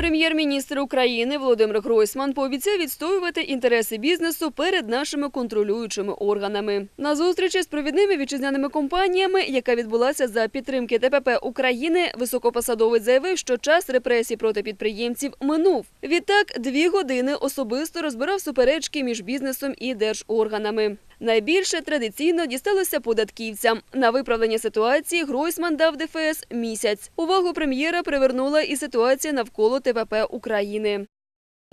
Прем'єр-міністр України Володимир Гройсман пообіцяв відстоювати інтереси бізнесу перед нашими контролюючими органами. На зустрічі з провідними вітчизняними компаніями, яка відбулася за підтримки ТПП України, високопосадовець заявив, що час репресій проти підприємців минув. Відтак, дві години особисто розбирав суперечки між бізнесом і держорганами. Найбільше традиційно дісталося податківцям. На виправлення ситуації Гройсман дав ДФС місяць. Увагу прем'єра привернула і ситуація навколо ТПП України.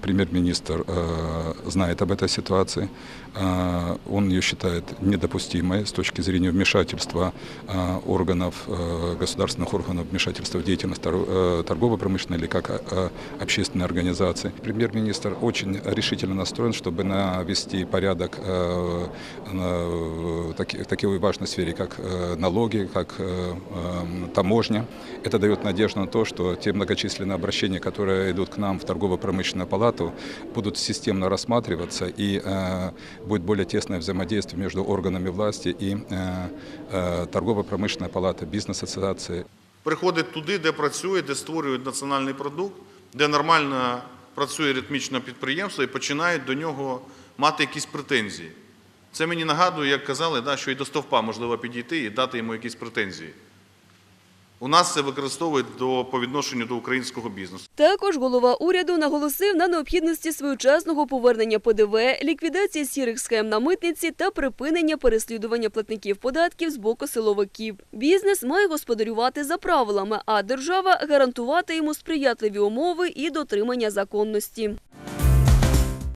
Премьер-министр э, знает об этой ситуации. Э, он ее считает недопустимой с точки зрения вмешательства э, органов, э, государственных органов вмешательства в деятельность тор- э, торгово-промышленной или как э, общественной организации. Премьер-министр очень решительно настроен, чтобы навести порядок э, на таки- такой важной сфере, как э, налоги, как э, э, таможня. Это дает надежду на то, что те многочисленные обращения, которые идут к нам в торгово-промышленную палату, будут системно рассматриваться и э, будет более тесное взаимодействие между органами власти и э, э, торгово-промышленной палаты, бизнес-ассоциации. приходить туди, де працює, де створюють національний продукт, де нормально працює ритмічно підприємство і починають до нього мати якісь претензії. Це мені нагадує, як казали, да, що і до стовпа можливо підійти і дати йому якісь претензії. У нас це використовують до, по відношенню до українського бізнесу. Також голова уряду наголосив на необхідності своєчасного повернення ПДВ, ліквідації сірих схем на митниці та припинення переслідування платників податків з боку силовиків. Бізнес має господарювати за правилами, а держава гарантувати йому сприятливі умови і дотримання законності.